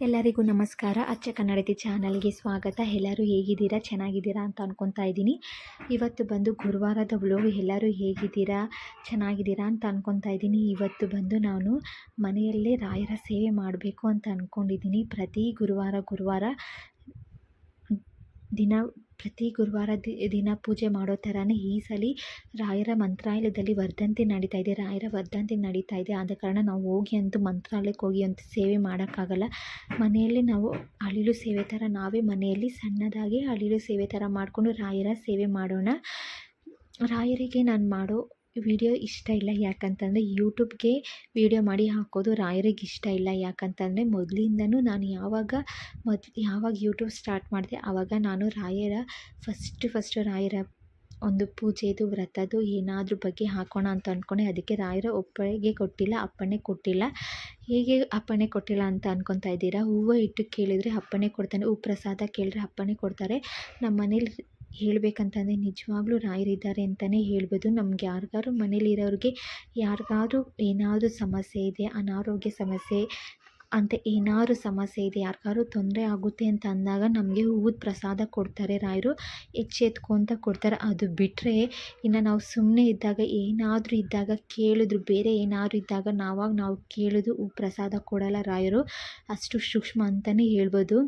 ಎಲ್ಲರಿಗೂ ನಮಸ್ಕಾರ. ಅಚ್ಚ ಕನ್ನಡತಿ ಚಾನಲ್ಗೆ ಸ್ವಾಗತ. ಎಲ್ಲರೂ ಹೇಗಿದ್ದೀರಾ? ಚೆನ್ನಾಗಿದ್ದೀರಾ ಅಂತ ಅನ್ಕೊತಾ ಇದ್ದೀನಿ. ಇವತ್ತು ಬಂದು ಗುರುವಾರದ ವ್ಲೋಗ್ ಎಲ್ಲರೂ ಹೇಗಿದ್ದೀರಾ? ಚೆನ್ನಾಗಿದ್ದೀರಾ ಅಂತ ಅನ್ಕೊತಾ ಇದ್ದೀನಿ. ಇವತ್ತು ಬಂದು ನಾನು ಮನೆಯಲ್ಲೇ ರಾಯರ ಸೇವೆ ಮಾಡಬೇಕು ಅಂತ ಅಂದ್ಕೊಂಡಿದ್ದೀನಿ ಪ್ರತಿ ಗುರುವಾರ ಗುರುವಾರ ದಿನ ಪ್ರತಿ ಗುರುವಾರ ದಿನ ಪೂಜೆ ಮಾಡೋ ಥರನೇ ಈ ಸಲ ರಾಯರ ಮಂತ್ರಾಲಯದಲ್ಲಿ ವರ್ಧಂತಿ ನಡೀತಾ ಇದೆ. ರಾಯರ ವರ್ಧಂತಿ ನಡೀತಾ ಇದೆ. ಆದ ಕಾರಣ ನಾವು ಹೋಗಿ ಅಂತೂ ಮಂತ್ರಾಲಯಕ್ಕೆ ಹೋಗಿ ಅಂತೂ ಸೇವೆ ಮಾಡೋಕ್ಕಾಗಲ್ಲ. ಮನೆಯಲ್ಲಿ ನಾವು ಅಳಿಲು ಸೇವೆ ಥರ, ನಾವೇ ಮನೆಯಲ್ಲಿ ಸಣ್ಣದಾಗಿ ಅಳಿಲು ಸೇವೆ ಥರ ಮಾಡಿಕೊಂಡು ರಾಯರ ಸೇವೆ ಮಾಡೋಣ. ರಾಯರಿಗೆ ನಾನು ಮಾಡೋ ವಿಡಿಯೋ ಇಷ್ಟ ಇಲ್ಲ ಯಾಕಂತಂದರೆ ಯೂಟ್ಯೂಬ್ಗೆ ವಿಡಿಯೋ ಮಾಡಿ ಹಾಕೋದು ರಾಯರಿಗೆ ಇಷ್ಟ ಇಲ್ಲ ಯಾಕಂತಂದರೆ ಮೊದಲಿಂದನೂ ನಾನು ಯಾವಾಗ ಮೊದ್ಲು ಯಾವಾಗ ಯೂಟ್ಯೂಬ್ ಸ್ಟಾರ್ಟ್ ಮಾಡಿದೆ ಆವಾಗ ನಾನು ರಾಯರ ಫಸ್ಟ್ ಫಸ್ಟು ರಾಯರ ಒಂದು ಪೂಜೆದು ವ್ರತದ್ದು ಏನಾದರೂ ಬಗ್ಗೆ ಹಾಕೋಣ ಅಂತ ಅಂದ್ಕೊಂಡೆ ಅದಕ್ಕೆ ರಾಯರ ಒಪ್ಪಿಗೆ ಕೊಟ್ಟಿಲ್ಲ ಅಪ್ಪಣೆ ಕೊಟ್ಟಿಲ್ಲ. ಹೇಗೆ ಅಪ್ಪಣೆ ಕೊಟ್ಟಿಲ್ಲ ಅಂತ ಅನ್ಕೊತಾ ಇದ್ದೀರಾ? ಹೂವು ಇಟ್ಟು ಕೇಳಿದರೆ ಅಪ್ಪಣೆ ಕೊಡ್ತಾನೆ ಹೂ ಪ್ರಸಾದ ಕೇಳಿದ್ರೆ ಅಪ್ಪಣೆ ಕೊಡ್ತಾರೆ. ನಮ್ಮ ಮನೇಲಿ ಹೇಳಬೇಕಂತಂದರೆ ನಿಜವಾಗ್ಲೂ ರಾಯರಿದ್ದಾರೆ ಅಂತಲೇ ಹೇಳ್ಬೋದು. ನಮ್ಗೆ ಯಾರಿಗಾರು ಮನೇಲಿರೋರಿಗೆ ಯಾರಿಗಾದ್ರೂ ಏನಾದರೂ ಸಮಸ್ಯೆ ಇದೆ, ಅನಾರೋಗ್ಯ ಸಮಸ್ಯೆ ಅಂತ ಏನಾದ್ರು ಸಮಸ್ಯೆ ಇದೆ, ಯಾರಿಗಾದ್ರೂ ತೊಂದರೆ ಆಗುತ್ತೆ ಅಂತ ಅಂದಾಗ ನಮಗೆ ಹೂವು ಪ್ರಸಾದ ಕೊಡ್ತಾರೆ ರಾಯರು. ಎಚ್ಚೆತ್ಕೊಂತ ಕೊಡ್ತಾರೆ. ಅದು ಬಿಟ್ಟರೆ ಇನ್ನು ನಾವು ಸುಮ್ಮನೆ ಇದ್ದಾಗ, ಏನಾದರೂ ಇದ್ದಾಗ ಕೇಳಿದ್ರು, ಬೇರೆ ಏನಾದ್ರು ಇದ್ದಾಗ ನಾವಾಗ ನಾವು ಕೇಳಿದ್ರು ಹೂ ಪ್ರಸಾದ ಕೊಡಲ್ಲ ರಾಯರು. ಅಷ್ಟು ಸೂಕ್ಷ್ಮ ಅಂತಲೇ ಹೇಳ್ಬೋದು.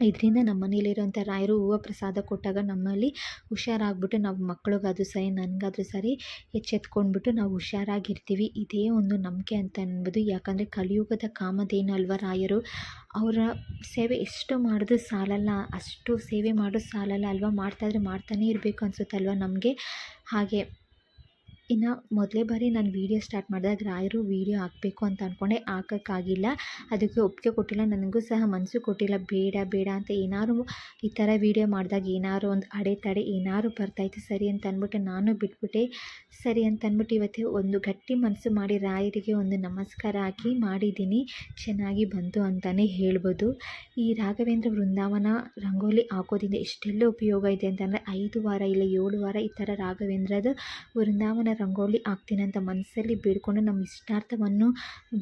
ಇದರಿಂದ ನಮ್ಮ ಮನೇಲಿರೋಂಥ ರಾಯರು ಹೂವು ಪ್ರಸಾದ ಕೊಟ್ಟಾಗ ನಮ್ಮಲ್ಲಿ ಹುಷಾರಾಗ್ಬಿಟ್ಟು ನಾವು ಮಕ್ಳಿಗಾದ್ರೂ ಸರಿ, ನನಗಾದ್ರೂ ಸರಿ ಎಚ್ಚೆತ್ಕೊಂಡ್ಬಿಟ್ಟು ನಾವು ಹುಷಾರಾಗಿರ್ತೀವಿ. ಇದೇ ಒಂದು ನಂಬಿಕೆ ಅಂತ ಅನ್ಬೋದು. ಯಾಕಂದರೆ ಕಲಿಯುಗದ ಕಾಮಧೇನು ಅಲ್ವ ರಾಯರು? ಅವರ ಸೇವೆ ಎಷ್ಟು ಮಾಡಿದ್ರೂ ಸಾಲಲ್ಲ, ಅಷ್ಟು ಸೇವೆ ಮಾಡೋದು ಸಾಲಲ್ಲ ಅಲ್ವಾ? ಮಾಡ್ತಾಯಿದ್ರೆ ಮಾಡ್ತಾನೇ ಇರಬೇಕು ಅನಿಸುತ್ತಲ್ವ ನಮಗೆ? ಹಾಗೆ ಇನ್ನು ಮೊದಲೇ ಬಾರಿ ನಾನು ವೀಡಿಯೋ ಸ್ಟಾರ್ಟ್ ಮಾಡಿದಾಗ ರಾಯರು ವೀಡಿಯೋ ಹಾಕಬೇಕು ಅಂತ ಅಂದ್ಕೊಂಡೆ ಹಾಕೋಕ್ಕಾಗಿಲ್ಲ. ಅದಕ್ಕೆ ಒಪ್ಪಿಗೆ ಕೊಟ್ಟಿಲ್ಲ. ನನಗೂ ಸಹ ಮನಸ್ಸು ಕೊಟ್ಟಿಲ್ಲ. ಬೇಡ ಬೇಡ ಅಂತ ಏನಾದ್ರು ಈ ಥರ ವೀಡಿಯೋ ಮಾಡಿದಾಗ ಏನಾದ್ರು ಒಂದು ಅಡೆತಡೆ ಏನಾದ್ರು ಬರ್ತಾಯಿತ್ತು ಸರಿ ಅಂತ ಅಂದ್ಬಿಟ್ಟು ನಾನು ಬಿಟ್ಬಿಟ್ಟೆ. ಸರಿ ಅಂತ ಅಂದ್ಬಿಟ್ಟು ಇವತ್ತು ಒಂದು ಗಟ್ಟಿ ಮನಸ್ಸು ಮಾಡಿ ರಾಯರಿಗೆ ಒಂದು ನಮಸ್ಕಾರ ಹಾಕಿ ಮಾಡಿದ್ದೀನಿ. ಚೆನ್ನಾಗಿ ಬಂತು ಅಂತಲೇ ಹೇಳ್ಬೋದು. ಈ ರಾಘವೇಂದ್ರ ವೃಂದಾವನ ರಂಗೋಲಿ ಹಾಕೋದ್ರಿಂದ ಎಷ್ಟೆಲ್ಲ ಉಪಯೋಗ ಇದೆ ಅಂತಂದರೆ ಐದು ವಾರ ಇಲ್ಲ ಏಳು ವಾರ ಈ ಥರ ರಾಘವೇಂದ್ರದ ವೃಂದಾವನ ರಂಗೋಲಿ ಹಾಕ್ತೀನಂತ ಮನಸ್ಸಲ್ಲಿ ಬೇಡ್ಕೊಂಡು ನಮ್ಮ ಇಷ್ಟಾರ್ಥವನ್ನು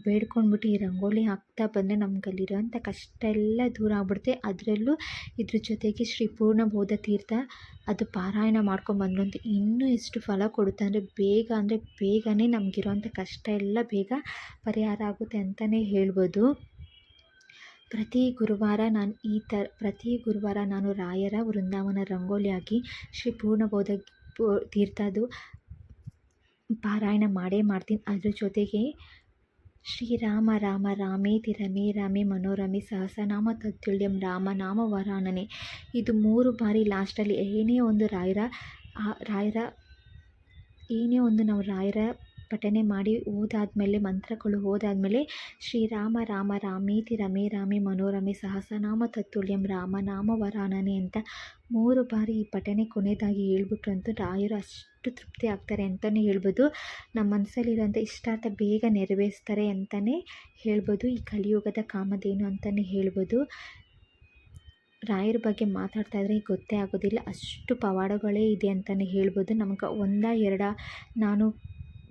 ಬೇಡ್ಕೊಂಡ್ಬಿಟ್ಟು ಈ ರಂಗೋಲಿ ಹಾಕ್ತಾ ಬಂದರೆ ನಮ್ಗಲ್ಲಿರೋಂಥ ಕಷ್ಟ ಎಲ್ಲ ದೂರ ಆಗ್ಬಿಡುತ್ತೆ. ಅದರಲ್ಲೂ ಇದ್ರ ಜೊತೆಗೆ ಶ್ರೀ ಪೂರ್ಣಬೋಧ ತೀರ್ಥ ಅದು ಪಾರಾಯಣ ಮಾಡ್ಕೊಂಡು ಅಂತ ಇನ್ನೂ ಎಷ್ಟು ಫಲ ಕೊಡುತ್ತೆ ಅಂದರೆ ಬೇಗ ಅಂದರೆ ಬೇಗನೆ ನಮಗಿರೋಂಥ ಕಷ್ಟ ಎಲ್ಲ ಬೇಗ ಪರಿಹಾರ ಆಗುತ್ತೆ ಅಂತಲೇ ಹೇಳ್ಬೋದು. ಪ್ರತಿ ಗುರುವಾರ ನಾನು ಈ ಥರ ಪ್ರತಿ ಗುರುವಾರ ನಾನು ರಾಯರ ವೃಂದಾವನ ರಂಗೋಲಿ ಹಾಕಿ ಶ್ರೀ ಪೂರ್ಣಬೋಧ ತೀರ್ಥದ್ದು ಪಾರಾಯಣ ಮಾಡೇ ಮಾಡ್ತೀನಿ. ಅದ್ರ ಜೊತೆಗೆ ಶ್ರೀರಾಮ, ರಾಮ ರಾಮೇತಿ ರಮೇ ರಾಮೇ ಮನೋರಮೆ, ಸಹಸ್ರನಾಮ ತತ್ಯುಳ್ಯಂ ರಾಮ ನಾಮ ವರಾನನೆ. ಇದು ಮೂರು ಬಾರಿ ಲಾಸ್ಟಲ್ಲಿ ಏನೇ ಒಂದು ರಾಯರ ರಾಯರ, ಏನೇ ಒಂದು ನಾವು ರಾಯರ ಪಠನೆ ಮಾಡಿ ಓದಾದಮೇಲೆ ಮಂತ್ರಗಳು ಓದಾದಮೇಲೆ ಶ್ರೀರಾಮ, ರಾಮ ರಾಮೇತಿ ರಮೇ ರಾಮೇ, ಮನೋರಮೆ, ಸಹಸ್ರನಾಮ, ತತ್ತುಲ್ಯಂ, ರಾಮ, ನಾಮ, ವರಾನನೆ ಅಂತ ಮೂರು ಬಾರಿ ಈ ಪಠನೆ ಕೊನೆಯದಾಗಿ ಹೇಳ್ಬಿಟ್ರಂತೂ ರಾಯರು ಅಷ್ಟು ತೃಪ್ತಿ ಆಗ್ತಾರೆ ಅಂತಲೇ ಹೇಳ್ಬೋದು. ನಮ್ಮ ಮನಸ್ಸಲ್ಲಿರೋಂಥ ಇಷ್ಟಾರ್ಥ ಬೇಗ ನೆರವೇರಿಸ್ತಾರೆ ಅಂತಲೇ ಹೇಳ್ಬೋದು. ಈ ಕಲಿಯುಗದ ಕಾಮಧೇನು ಅಂತಲೇ ಹೇಳ್ಬೋದು. ರಾಯರ ಬಗ್ಗೆ ಮಾತಾಡ್ತಾ ಇದ್ರೆ ಗೊತ್ತೇ ಆಗೋದಿಲ್ಲ. ಅಷ್ಟು ಪವಾಡಗಳೇ ಇದೆ ಅಂತಲೇ ಹೇಳ್ಬೋದು. ನಮ್ಗೆ ಒಂದ, ಎರಡ ನಾನು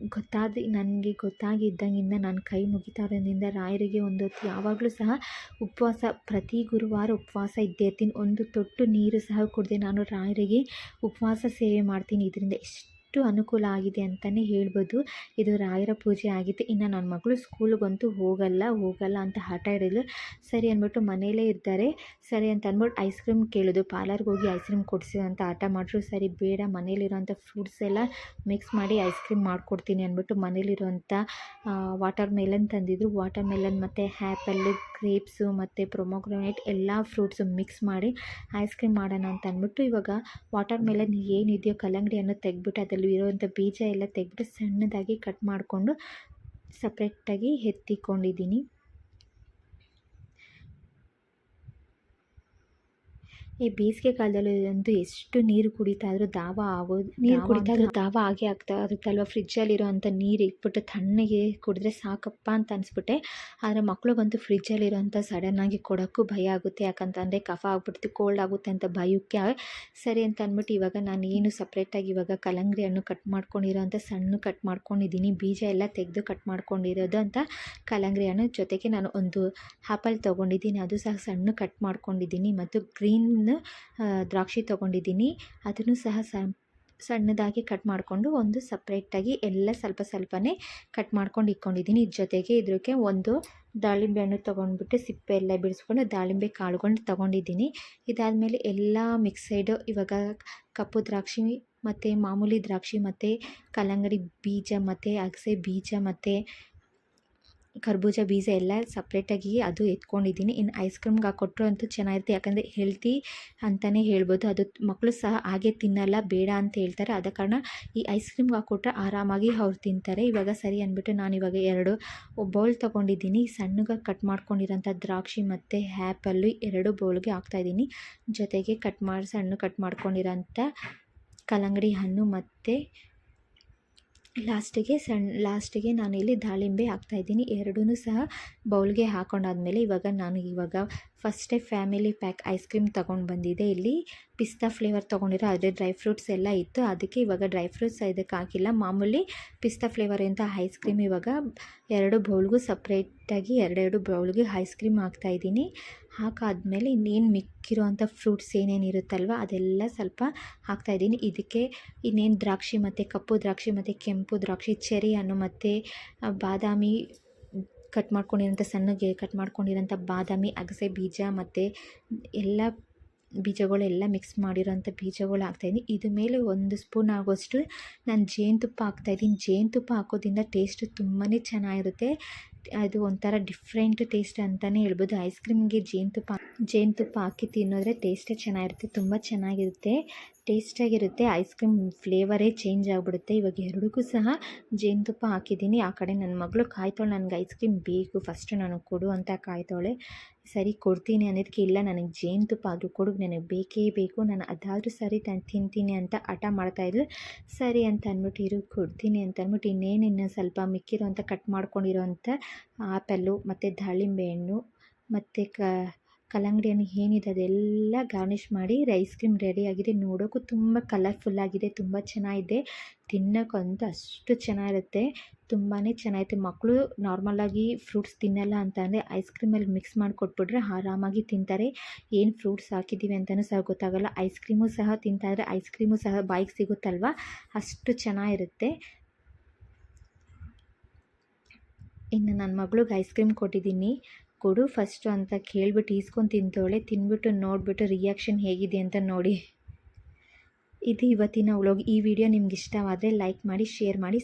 ಗೊತ್ತಾದ, ನನಗೆ ಗೊತ್ತಾಗಿದ್ದಾಗಿಂದ ನಾನು ಕೈ ಮುಗಿತಾ ಇರೋದ್ರಿಂದ ರಾಯರಿಗೆ ಒಂದು ಹೊತ್ತು. ಯಾವಾಗಲೂ ಸಹ ಉಪವಾಸ, ಪ್ರತಿ ಗುರುವಾರ ಉಪವಾಸ ಇದ್ದೇ ಇರ್ತೀನಿ. ಒಂದು ತೊಟ್ಟು ನೀರು ಸಹ ಕುಡಿದೆ ನಾನು ರಾಯರಿಗೆ ಉಪವಾಸ ಸೇವೆ ಮಾಡ್ತೀನಿ. ಇದರಿಂದ ಎಷ್ಟು ಎಷ್ಟು ಅನುಕೂಲ ಆಗಿದೆ ಅಂತಲೇ ಹೇಳ್ಬೋದು. ಇದು ರಾಯರ ಪೂಜೆ ಆಗಿದೆ ಇನ್ನು ನನ್ನ ಮಗಳು ಸ್ಕೂಲ್ಗಂತೂ ಹೋಗಲ್ಲ ಹೋಗಲ್ಲ ಅಂತ ಹಠ ಹಿಡಿದ್ಲು. ಸರಿ ಅಂದ್ಬಿಟ್ಟು ಮನೆಯಲ್ಲೇ ಇರ್ತಾರೆ. ಸರಿ ಅಂತ ಅಂದ್ಬಿಟ್ಟು ಐಸ್ ಕ್ರೀಮ್ ಕೇಳಿದ್ರು ಪಾರ್ಲರ್ಗೆ ಹೋಗಿ ಐಸ್ ಕ್ರೀಮ್ ಕೊಡಿಸಿ ಅಂತ ಆಟ ಮಾಡಿದ್ರು. ಸರಿ ಬೇಡ ಮನೇಲಿರೋಂಥ ಫ್ರೂಟ್ಸ್ ಎಲ್ಲ ಮಿಕ್ಸ್ ಮಾಡಿ ಐಸ್ ಕ್ರೀಮ್ ಮಾಡಿಕೊಡ್ತೀನಿ ಅಂದ್ಬಿಟ್ಟು ಮನೇಲಿರುವಂಥ ವಾಟರ್ ಮೆಲನ್ ತಂದಿದ್ರು. ವಾಟರ್ ಮೆಲನ್ ಮತ್ತು ಆ್ಯಪಲ್ಲು ಗ್ರೇಪ್ಸು ಮತ್ತು ಪ್ರೊಮೊಗ್ರನೇಟ್ ಎಲ್ಲ ಫ್ರೂಟ್ಸು ಮಿಕ್ಸ್ ಮಾಡಿ ಐಸ್ ಕ್ರೀಮ್ ಮಾಡೋಣ ಅಂತ ಅಂದ್ಬಿಟ್ಟು ಇವಾಗ ವಾಟರ್ ಮೆಲನ್ ಏನಿದೆಯೋ ಕಲ್ಲಂಗಡಿಯನ್ನು ತೆಗೆದ್ಬಿಟ್ಟು ಅದೆಲ್ಲ ಇರುವಂಥ ಬೀಜ ಎಲ್ಲ ತೆಗೆದು ಸಣ್ಣದಾಗಿ ಕಟ್ ಮಾಡಿಕೊಂಡು ಸಪ್ರೇಟಾಗಿ ಎತ್ತಿಕೊಂಡಿದ್ದೀನಿ. ಈ ಬೇಸಿಗೆ ಕಾಲದಲ್ಲಿ ಅಂತೂ ಎಷ್ಟು ನೀರು ಕುಡಿತಾ ಇದ್ರೂ ದಾವ ಆಗೋದು ನೀರು ಕುಡಿತಾ ಇದ್ರೂ ದಾವ ಆಗೇ ಆಗ್ತಾ ಇರುತ್ತಲ್ವ? ಫ್ರಿಜ್ಜಲ್ಲಿರೋಂಥ ನೀರು ಇಟ್ಬಿಟ್ಟು ತಣ್ಣಗೆ ಕುಡಿದ್ರೆ ಸಾಕಪ್ಪ ಅಂತ ಅನಿಸ್ಬಿಟ್ಟೆ. ಆದರೆ ಮಕ್ಳಿಗಂತೂ ಫ್ರಿಜ್ಜಲ್ಲಿರೋಂಥ ಸಡನ್ನಾಗಿ ಕೊಡೋಕ್ಕೂ ಭಯ ಆಗುತ್ತೆ. ಯಾಕಂತಂದರೆ ಕಫ ಆಗ್ಬಿಡ್ತು ಕೋಲ್ಡ್ ಆಗುತ್ತೆ ಅಂತ ಭಯಕ್ಕೆ ಸರಿ ಅಂತ ಅಂದ್ಬಿಟ್ಟು ಇವಾಗ ನಾನು ಏನು ಸಪ್ರೇಟಾಗಿ ಇವಾಗ ಕಲಂಗ್ರಿ ಹಣ್ಣು ಕಟ್ ಮಾಡ್ಕೊಂಡಿರೋ ಅಂಥ ಸಣ್ಣ ಕಟ್ ಮಾಡ್ಕೊಂಡಿದ್ದೀನಿ. ಬೀಜ ಎಲ್ಲ ತೆಗೆದು ಕಟ್ ಮಾಡ್ಕೊಂಡಿರೋದು ಅಂತ ಕಲಂಗ್ರಿ ಹಣ್ಣು ಜೊತೆಗೆ ನಾನು ಒಂದು ಆ್ಯಪಲ್ ತೊಗೊಂಡಿದ್ದೀನಿ. ಅದು ಸಹ ಸಣ್ಣ ಕಟ್ ಮಾಡ್ಕೊಂಡಿದ್ದೀನಿ. ಮತ್ತು ಗ್ರೀನ್ ದ್ರಾಕ್ಷಿ ತೊಗೊಂಡಿದ್ದೀನಿ. ಅದನ್ನು ಸಹ ಸಣ್ಣದಾಗಿ ಕಟ್ ಮಾಡಿಕೊಂಡು ಒಂದು ಸಪ್ರೇಟಾಗಿ ಎಲ್ಲ ಸ್ವಲ್ಪ ಸ್ವಲ್ಪನೇ ಕಟ್ ಮಾಡ್ಕೊಂಡು ಇಟ್ಕೊಂಡಿದ್ದೀನಿ. ಜೊತೆಗೆ ಇದಕ್ಕೆ ಒಂದು ದಾಳಿಂಬೆ ಹಣ್ಣು ತೊಗೊಂಡ್ಬಿಟ್ಟು ಸಿಪ್ಪೆ ಎಲ್ಲ ಬಿಡಿಸ್ಕೊಂಡು ದಾಳಿಂಬೆ ಕಾಳುಗೊಂಡು ತೊಗೊಂಡಿದ್ದೀನಿ. ಇದಾದಮೇಲೆ ಎಲ್ಲ ಮಿಕ್ಸೈಡು ಇವಾಗ ಕಪ್ಪು ದ್ರಾಕ್ಷಿ ಮತ್ತು ಮಾಮೂಲಿ ದ್ರಾಕ್ಷಿ ಮತ್ತು ಕಲ್ಲಂಗಡಿ ಬೀಜ ಮತ್ತು ಅಗಸೆ ಬೀಜ ಮತ್ತು ಕರ್ಬೂಜ ಬೀಜ ಎಲ್ಲ ಸಪ್ರೇಟಾಗಿ ಅದು ಎತ್ಕೊಂಡಿದ್ದೀನಿ. ಇನ್ನು ಐಸ್ ಕ್ರೀಮ್ಗೆ ಹಾಕ್ಕೊಟ್ರು ಅಂತೂ ಚೆನ್ನಾಗಿರುತ್ತೆ. ಯಾಕಂದರೆ ಹೆಲ್ತಿ ಅಂತಲೇ ಹೇಳ್ಬೋದು. ಅದು ಮಕ್ಕಳು ಸಹ ಹಾಗೆ ತಿನ್ನಲ್ಲ, ಬೇಡ ಅಂತ ಹೇಳ್ತಾರೆ. ಆದ ಕಾರಣ ಈ ಐಸ್ ಕ್ರೀಮ್ಗೆ ಹಾಕ್ಕೊಟ್ರೆ ಆರಾಮಾಗಿ ಅವ್ರು ತಿಂತಾರೆ. ಇವಾಗ ಸರಿ ಅಂದ್ಬಿಟ್ಟು ನಾನು ಇವಾಗ ಎರಡು ಬೌಲ್ ತೊಗೊಂಡಿದ್ದೀನಿ. ಸಣ್ಣಗೆ ಕಟ್ ಮಾಡ್ಕೊಂಡಿರೋಂಥ ದ್ರಾಕ್ಷಿ ಮತ್ತು ಹ್ಯಾಪಲ್ಲು ಎರಡು ಬೌಲ್ಗೆ ಹಾಕ್ತಾಯಿದ್ದೀನಿ ಜೊತೆಗೆ ಕಟ್ ಮಾಡಿ ಸಣ್ಣ ಕಟ್ ಮಾಡ್ಕೊಂಡಿರೋಂಥ ಕಲ್ಲಂಗಡಿ ಹಣ್ಣು ಮತ್ತು ಲಾಸ್ಟಿಗೆ ಸಣ್ಣ ಲಾಸ್ಟಿಗೆ ನಾನಿಲ್ಲಿ ದಾಳಿಂಬೆ ಹಾಕ್ತಾಯಿದ್ದೀನಿ. ಎರಡೂ ಸಹ ಬೌಲ್ಗೆ ಹಾಕೊಂಡಾದ್ಮೇಲೆ ಇವಾಗ ನಾನು ಇವಾಗ ಫಸ್ಟೇ ಫ್ಯಾಮಿಲಿ ಪ್ಯಾಕ್ ಐಸ್ ಕ್ರೀಮ್ ತೊಗೊಂಡು ಬಂದಿದೆ. ಇಲ್ಲಿ ಪಿಸ್ತಾ ಫ್ಲೇವರ್ ತೊಗೊಂಡಿರೋ ಅದೇ ಡ್ರೈ ಫ್ರೂಟ್ಸ್ ಎಲ್ಲ ಇತ್ತು. ಅದಕ್ಕೆ ಇವಾಗ ಡ್ರೈ ಫ್ರೂಟ್ಸ್ ಇದಕ್ಕೆ ಹಾಕಿಲ್ಲ. ಮಾಮೂಲಿ ಪಿಸ್ತಾ ಫ್ಲೇವರ್ ಅಂತ ಐಸ್ ಕ್ರೀಮ್ ಇವಾಗ ಎರಡು ಬೌಲ್ಗೂ ಸಪ್ರೇಟಾಗಿ ಎರಡೆರಡು ಬೌಲ್ಗೆ ಐಸ್ ಕ್ರೀಮ್ ಹಾಕ್ತಾಯಿದ್ದೀನಿ. ಹಾಕಾದ್ಮೇಲೆ ಇನ್ನೇನು ಮಿಕ್ಕಿರೋ ಅಂಥ ಫ್ರೂಟ್ಸ್ ಏನೇನು ಇರುತ್ತಲ್ವ, ಅದೆಲ್ಲ ಸ್ವಲ್ಪ ಹಾಕ್ತಾಯಿದ್ದೀನಿ ಇದಕ್ಕೆ ಇನ್ನೇನು ದ್ರಾಕ್ಷಿ ಮತ್ತು ಕಪ್ಪು ದ್ರಾಕ್ಷಿ ಮತ್ತು ಕೆಂಪು ದ್ರಾಕ್ಷಿ ಚೆರಿ ಹಣ್ಣು ಮತ್ತು ಬಾದಾಮಿ ಕಟ್ ಮಾಡ್ಕೊಂಡಿರೋಂಥ ಸಣ್ಣಗೆ ಕಟ್ ಮಾಡ್ಕೊಂಡಿರೋಂಥ ಬಾದಾಮಿ, ಅಗಸೆ ಬೀಜ ಮತ್ತು ಎಲ್ಲ ಬೀಜಗಳೆಲ್ಲ ಮಿಕ್ಸ್ ಮಾಡಿರೋಂಥ ಬೀಜಗಳು ಹಾಕ್ತಾಯಿದ್ದೀನಿ ಇದು ಮೇಲೆ ಒಂದು ಸ್ಪೂನ್ ಆಗೋಷ್ಟು ನಾನು ಜೇನುತುಪ್ಪ ಹಾಕ್ತಾಯಿದ್ದೀನಿ ಜೇನುತುಪ್ಪ ಹಾಕೋದ್ರಿಂದ ಟೇಸ್ಟು ತುಂಬಾ ಚೆನ್ನಾಗಿರುತ್ತೆ. ಅದು ಒಂಥರ ಡಿಫ್ರೆಂಟ್ ಟೇಸ್ಟ್ ಅಂತಲೇ ಹೇಳ್ಬೋದು. ಐಸ್ ಕ್ರೀಮ್ಗೆ ಜೇನುತುಪ್ಪ ಜೇನುತುಪ್ಪ ಹಾಕಿ ತಿನ್ನೋದ್ರೆ ಟೇಸ್ಟೇ ಚೆನ್ನಾಗಿರುತ್ತೆ, ತುಂಬ ಚೆನ್ನಾಗಿರುತ್ತೆ. ಟೇಸ್ಟಾಗಿರುತ್ತೆ ಐಸ್ ಕ್ರೀಮ್ ಫ್ಲೇವರೇ ಚೇಂಜ್ ಆಗಿಬಿಡುತ್ತೆ. ಇವಾಗ ಎರಡಕ್ಕೂ ಸಹ ಜೇನುತುಪ್ಪ ಹಾಕಿದ್ದೀನಿ. ಆ ಕಡೆ ನನ್ನ ಮಗಳು ಕಾಯ್ತಾಳೆ, ನನಗೆ ಐಸ್ ಕ್ರೀಮ್ ಬೇಕು ಫಸ್ಟು ನಾನು ಕೊಡು ಅಂತ ಕಾಯ್ತಾಳೆ. ಸರಿ, ಕೊಡ್ತೀನಿ ಅನ್ನೋದಕ್ಕೆ ಇಲ್ಲ. ನನಗೆ ಜೇನುತುಪ್ಪ ಆದರೂ ಕೊಡು, ನನಗೆ ಬೇಕೇ ಬೇಕು. ನಾನು ಅದಾದರೂ ಸರಿ ನಾನು ತಿಂತೀನಿ ಅಂತ ಹಠ ಮಾಡ್ತಾಯಿದ್ಲು ಸರಿ ಅಂತ ಅಂದ್ಬಿಟ್ಟು ಇರು, ಕೊಡ್ತೀನಿ ಅಂತ ಅಂದ್ಬಿಟ್ಟು ಇನ್ನೇನು ಇನ್ನೂ ಸ್ವಲ್ಪ ಮಿಕ್ಕಿರೋ ಅಂತ ಕಟ್ ಮಾಡ್ಕೊಂಡಿರೋ ಅಂಥ ಆ್ಯಪಲ್ಲು ಮತ್ತು ದಾಳಿಂಬೆ ಹಣ್ಣು ಮತ್ತು ಕಲ್ಲಂಗಡಿ ಹಣ್ಣು ಏನಿದೆ ಅದೆಲ್ಲ ಗಾರ್ನಿಷ್ ಮಾಡಿ ರೈಸ್ ಕ್ರೀಮ್ ರೆಡಿಯಾಗಿದೆ ನೋಡೋಕ್ಕೂ ತುಂಬ ಕಲರ್ಫುಲ್ಲಾಗಿದೆ ತುಂಬ ಚೆನ್ನಾಗಿದೆ. ತಿನ್ನೋಕ್ಕಂತೂ ಅಷ್ಟು ಚೆನ್ನಾಗಿರುತ್ತೆ. ತುಂಬಾ ಚೆನ್ನಾಗಿರುತ್ತೆ ಮಕ್ಕಳು ನಾರ್ಮಲಾಗಿ ಫ್ರೂಟ್ಸ್ ತಿನ್ನಲ್ಲ ಅಂತ ಅಂದರೆ ಐಸ್ ಕ್ರೀಮಲ್ಲಿ ಮಿಕ್ಸ್ ಮಾಡಿ ಕೊಟ್ಬಿಟ್ರೆ ಆರಾಮಾಗಿ ತಿಂತಾರೆ. ಏನು ಫ್ರೂಟ್ಸ್ ಹಾಕಿದ್ದೀವಿ ಅಂತಲೂ ಸಹ ಗೊತ್ತಾಗಲ್ಲ. ಐಸ್ ಕ್ರೀಮು ಸಹ ತಿಂತಾಯಿದ್ರೆ ಐಸ್ ಕ್ರೀಮು ಸಹ ಬಾಯಿಗೆ ಸಿಗುತ್ತಲ್ವ? ಅಷ್ಟು ಚೆನ್ನಾಗಿರುತ್ತೆ. ಇನ್ನು ನನ್ನ ಮಗಳಿಗೆ ಐಸ್ ಕ್ರೀಮ್ ಕೊಟ್ಟಿದ್ದೀನಿ. ಕೊಡು ಫಸ್ಟು ಅಂತ ಕೇಳ್ಬಿಟ್ಟು ಈಸ್ಕೊಂಡು ತಿಂತವಳೆ. ತಿಂದ್ಬಿಟ್ಟು ನೋಡಿಬಿಟ್ಟು ರಿಯಾಕ್ಷನ್ ಹೇಗಿದೆ ಅಂತ ನೋಡಿ. ಇದು ಇವತ್ತಿನ ವ್ಲಾಗ್ ಈ ವಿಡಿಯೋ ನಿಮ್ಗೆ ಇಷ್ಟವಾದರೆ ಲೈಕ್ ಮಾಡಿ ಶೇರ್ ಮಾಡಿ